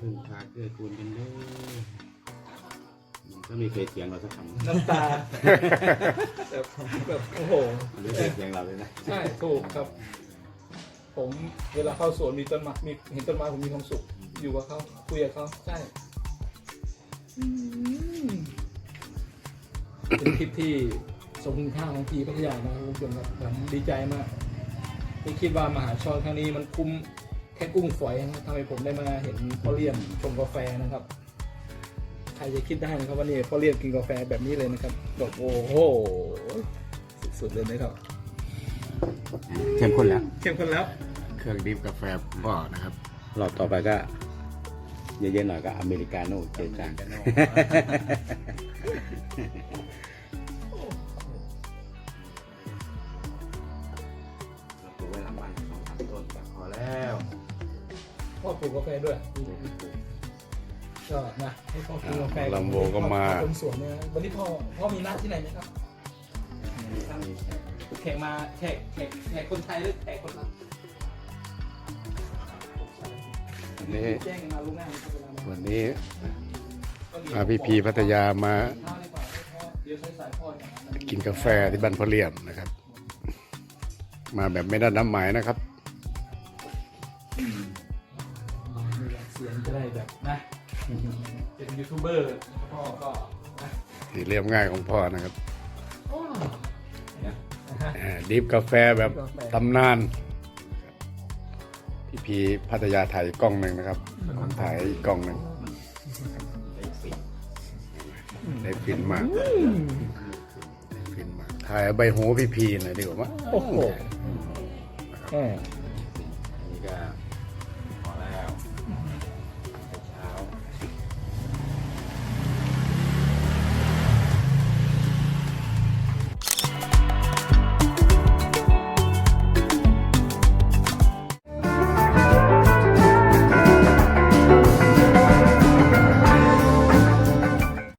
พึ่งพาเกื้อกูลกันเด้อมันก็ไม่เคยเสียงเราสักคำน้ำตาแบบแบบโอ้โห มันไม่เคยเสียงเราเลยนะใช่ถูกครับ ผมเวลาเข้าสวนมีต้นไม้มีเห็นต้นไม้ผมมีความสุข อยู่กับเขาคุยกับเขาใช่อืมเป็นทริปที่สมคุณค่าของทีพัทยานะครับคุณผู้ชมครับผมดีใจมากที่คิดว่ามหาชนครั้งนี้มันคุ้ม แค่กุ้งฝอยนะครับทำให้ผมได้มาเห็นพ่อเลี้ยงชมกาแฟนะครับ ใครจะคิดได้นะครับว่านี่พ่อเลี้ยงกินกาแฟแบบนี้เลยนะครับแบบโอ้โหสุดๆเลยนะครับเข้มข้นแล้ว เข้มข้นแล้ว เครื่องดิฟกาแฟพ่อนะครับรอบต่อไปก็เยอะๆหน่อยก็อเมริกาโน่เจจาง พ่อปลูกกาแฟด้วยก็นะให้พ่อกินกาแฟลัมโบก็มาคนสวนเนี่ยวันนี้พ่อพ่อมีนัดที่ไหนไหมครับแขกมาแขกแขกแขกคนไทยหรือแขกคนลาววันนี้แจ้งกันมาล่วงหน้านะครับเวลามาวันนี้ก็มีพาพี่พีพัทยามาเท้าดีกว่าให้พ่อเดี๋ยวใช้สายพ่อเนี่ยมันมีกินกาแฟที่บ้านพ่อเลี่ยมนะครับ มาแบบไม่ได้น้ำหมายนะครับ สียงจะได้แบบนะ เป็นยูทูบเบอร์พ่อก็นะที่เรียบง่ายของพ่อนะครับโอ้นะฮะอ่าดิฟกาแฟแบบตำนาน พี่พีพัทยาถ่ายอีกกล้องหนึ่งนะครับผมถ่ายอีกกล้องหนึ่งได้ฟินมากได้ฟินมากถ่ายใบหูพี่พีหน่อยดีกว่ามั้ยโอ้โหแหมอันนี้ก็